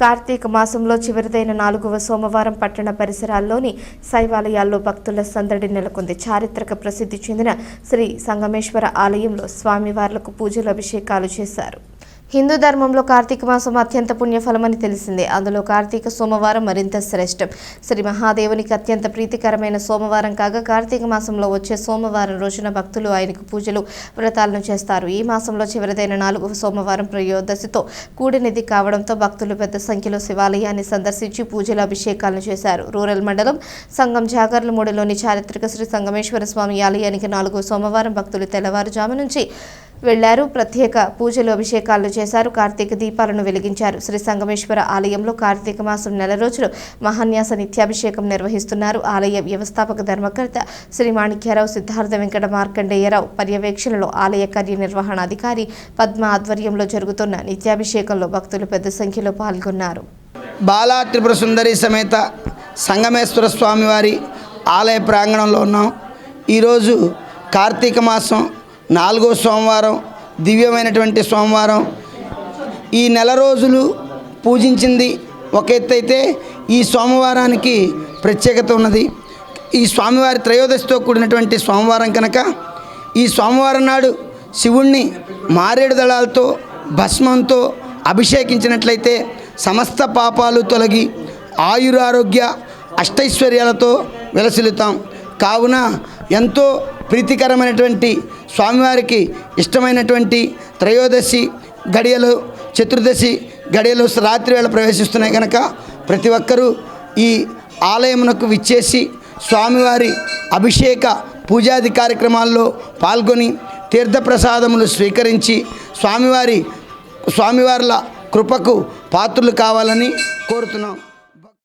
కార్తీక మాసంలో చివరిదైన నాలుగవ సోమవారం పట్టణ పరిసరాల్లోని శైవాలయాల్లో భక్తుల సందడి నెలకొంది. చారిత్రక ప్రసిద్ధి చెందిన శ్రీ సంగమేశ్వర ఆలయంలో స్వామివార్లకు పూజలు అభిషేకాలు చేశారు. హిందూ ధర్మంలో కార్తీక మాసం అత్యంత పుణ్యఫలమని తెలిసిందే. అందులో కార్తీక సోమవారం మరింత శ్రేష్టం. శ్రీ మహాదేవునికి అత్యంత ప్రీతికరమైన సోమవారం కాగా కార్తీక మాసంలో వచ్చే సోమవారం రోజున భక్తులు ఆయనకు పూజలు వ్రతాలను చేస్తారు. ఈ మాసంలో చివరిదైన నాలుగవ సోమవారం ప్రయోదశితో కూడినది కావడంతో భక్తులు పెద్ద సంఖ్యలో శివాలయాన్ని సందర్శించి పూజలు అభిషేకాలను చేశారు. రూరల్ మండలం సంగం జాగర్లమూడిలోని చారిత్రక శ్రీ సంగమేశ్వర స్వామి ఆలయానికి నాలుగో సోమవారం భక్తులు తెల్లవారుజాము నుంచి వెళ్ళారు. ప్రత్యేక పూజలు అభిషేకాలు చేశారు. కార్తీక దీపాలను వెలిగించారు. శ్రీ సంగమేశ్వర ఆలయంలో కార్తీక మాసం నెల రోజులు మహాన్యాస నిత్యాభిషేకం నిర్వహిస్తున్నారు. ఆలయ వ్యవస్థాపక ధర్మకర్త శ్రీ మాణిక్యరావు సిద్ధార్థ వెంకట మార్కండేయరావు పర్యవేక్షణలో ఆలయ కార్యనిర్వహణాధికారి పద్మ ఆధ్వర్యంలో జరుగుతున్న నిత్యాభిషేకంలో భక్తులు పెద్ద సంఖ్యలో పాల్గొన్నారు. బాలా త్రిపుర సుందరి సమేత సంగమేశ్వర స్వామివారి ఆలయ ప్రాంగణంలో ఉన్నాం. ఈరోజు కార్తీక మాసం నాలుగో సోమవారం దివ్యమైనటువంటి సోమవారం. ఈ నెల రోజులు పూజించింది ఒక ఎత్తు అయితే ఈ సోమవారానికి ప్రత్యేకత ఉన్నది. ఈ స్వామివారి త్రయోదశితో కూడినటువంటి సోమవారం కనుక ఈ సోమవారం నాడు శివుణ్ణి మారేడు దళాలతో భస్మంతో అభిషేకించినట్లయితే సమస్త పాపాలు తొలగి ఆయురారోగ్య అష్టైశ్వర్యాలతో విలసిల్లుతాం. కావున ఎంతో ప్రీతికరమైనటువంటి స్వామివారికి ఇష్టమైనటువంటి త్రయోదశి గడియలు చతుర్దశి గడియలు రాత్రి వేళ ప్రవేశిస్తున్నాయి కనుక ప్రతి ఒక్కరూ ఈ ఆలయమునకు విచ్చేసి స్వామివారి అభిషేక పూజాది కార్యక్రమాల్లో పాల్గొని తీర్థప్రసాదములు స్వీకరించి స్వామివారి స్వామివార్ల కృపకు పాత్రులు కావాలని కోరుతున్నాం.